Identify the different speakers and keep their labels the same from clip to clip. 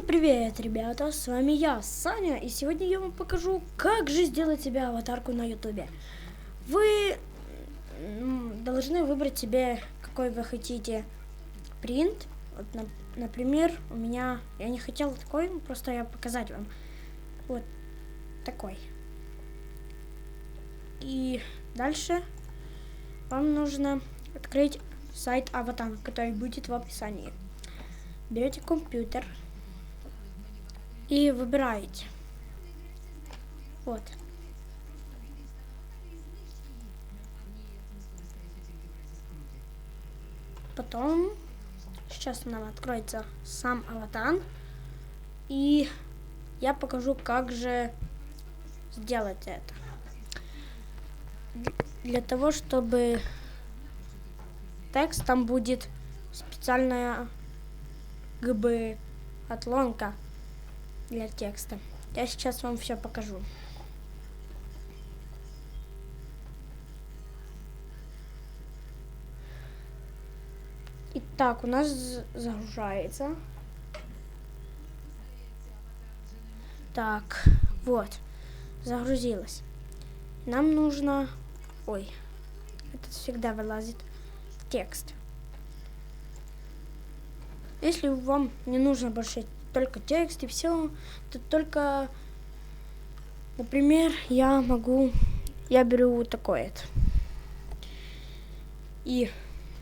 Speaker 1: ребята, с вами я, Саня, и сегодня я вам покажу, как же сделать себе аватарку на ютубе. Вы должны выбрать себе, какой вы хотите принт. Вот, например, у меня, я не хотела такой, просто я показать вам. Вот такой. И дальше вам нужно открыть сайт Аватан, который будет в описании. Берете компьютер, и выбираете. Вот. Потом сейчас нам откроется сам аватар. И я покажу, как же сделать это. Для того, чтобы текст там будет специальная ГБ отлонка для текста. Я сейчас вам все покажу. Итак, у нас загружается. Так, вот, загрузилось. Нам нужно... Ой, это всегда вылазит текст. Если вам не нужно больше только текст и все, то только, например, я могу, я беру вот такое -то. И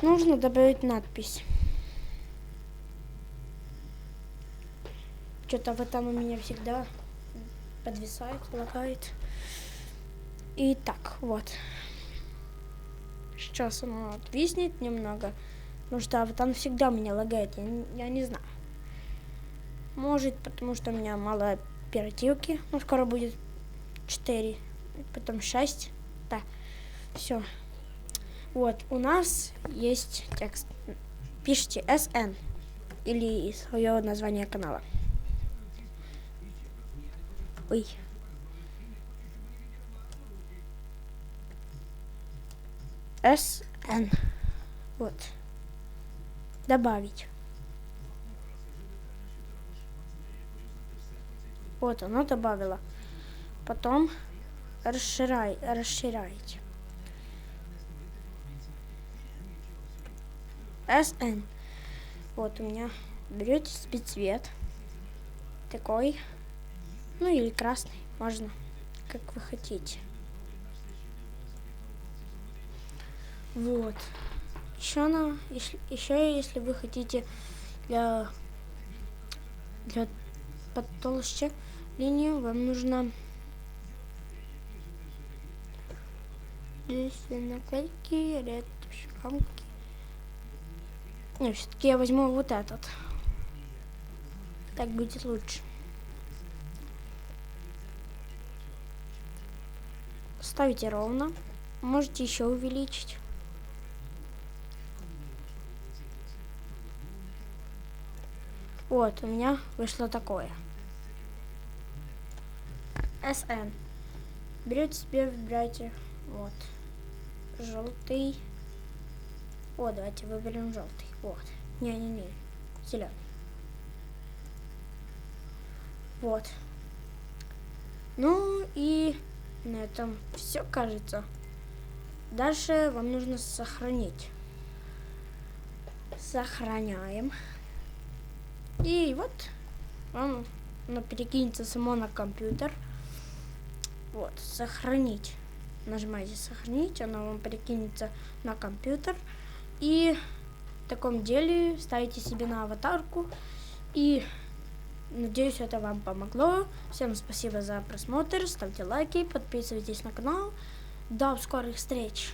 Speaker 1: нужно добавить надпись. Что-то в этом у меня всегда подвисает, лагает. И так, вот. Сейчас оно отвиснет немного. Потому что вот там всегда меня лагает, я, я не знаю. Может, потому что у меня мало оперативки. но скоро будет 4, потом 6. Да, все. Вот, у нас есть текст. Пишите SN или свое название канала. Ой. SN. Вот. Добавить. Вот оно добавило. Потом расширяй, расширяйте. SN. Вот у меня берете спеццвет. Такой. Ну или красный. Можно. Как вы хотите. Вот. Еще, на, если, еще если вы хотите для, для потолще, линию вам нужно здесь наклейки, ряд шрамки. Не, все-таки я возьму вот этот. Так будет лучше. Ставите ровно. Можете еще увеличить. Вот, у меня вышло такое. SN. Берете себе, выбирайте вот желтый. О, давайте выберем желтый. Вот. Не-не-не. Зеленый. Вот. Ну и на этом все кажется. Дальше вам нужно сохранить. Сохраняем. И вот вам оно перекинется само на компьютер. Вот, сохранить. Нажимаете сохранить, оно вам перекинется на компьютер. И в таком деле ставите себе на аватарку. И надеюсь, это вам помогло. Всем спасибо за просмотр, ставьте лайки, подписывайтесь на канал. До скорых встреч!